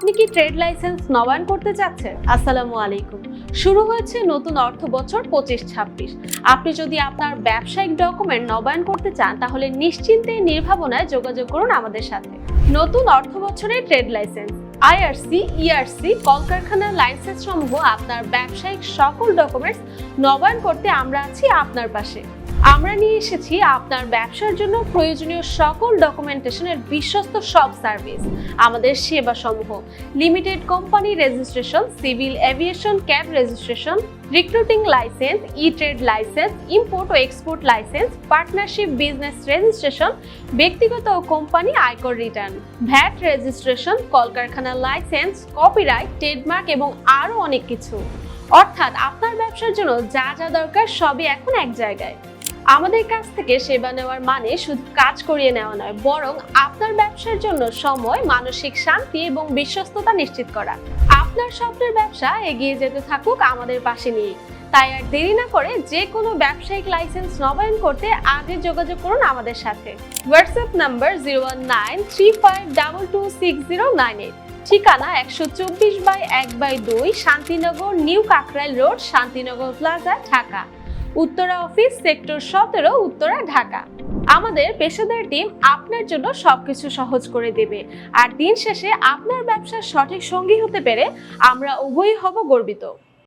আপনি কি trade licence নবায়ন করতে চাচ্ছেন? আসসালামু আলাইকুম। শুরু হয়েছে নতুন অর্থ বছর পঁচিশ ছাব্বিশ। আপনি যদি আপনার ব্যবসায়িক ডকুমেন্ট নবায়ন করতে চান, তাহলে নিশ্চিন্তে নির্ভাবনায় যোগাযোগ করুন আমাদের সাথে। নতুন অর্থ বছরের ট্রেড লাইসেন্স, আইআরসি, ইআরসি, কলকারখানার লাইসেন্স সমূহ আপনার ব্যবসায়িক সকল ডকুমেন্টস নবায়ন করতে আমরা আছি আপনার পাশে। আমরা নিয়ে এসেছি আপনার ব্যবসার জন্য প্রয়োজনীয় সকল ডকুমেন্টেশনের বিশ্বস্ত সব সার্ভিস। আমাদের সেবা সমূহ limited company registration, civil aviation, cab registration, recruiting licence e trade licence, import ও export licence, partnership, business registration, ব্যক্তিগত ও কোম্পানি আয়কর রিটার্ন, ভ্যাট রেজিস্ট্রেশন কলকারখানার লাইসেন্স, কপিরাইট, ট্রেডমার্ক এবং আরও অনেক কিছু। অর্থাৎ আপনার ব্যবসার জন্য যা যা দরকার সবই এখন এক জায়গায়। আমাদের কাছ থেকে সেবা নেওয়ার মানে শুধু কাজ করিয়ে নেওয়া নয়, বরং আপনার ব্যবসার জন্য সময়, মানসিক শান্তি এবং বিশ্বস্ততা নিশ্চিত করা। আপনার স্বপ্নের ব্যবসা এগিয়ে যেতে থাকুক আমাদের পাশে নিয়ে। তাই আর দেরি না করে যে কোনো ব্যবসায়িক লাইসেন্স নবায়ন করতে আগে যোগাযোগ করুন আমাদের সাথে। WhatsApp number zero one nine three five double two six zero nine eight. ঠিকানা একশো চব্বিশ বাই এক বাই দুই, Shantinagar, new Kakrail road, Shantinagar plaza, Dhaka. Uttara office, sector সতেরো, উত্তরা, ঢাকা। আমাদের পেশাদার টিম আপনার জন্য সবকিছু সহজ করে দেবে। আর দিন শেষে আপনার ব্যবসার সঠিক সঙ্গী হতে পেরে আমরা উভয়ই হব গর্বিত।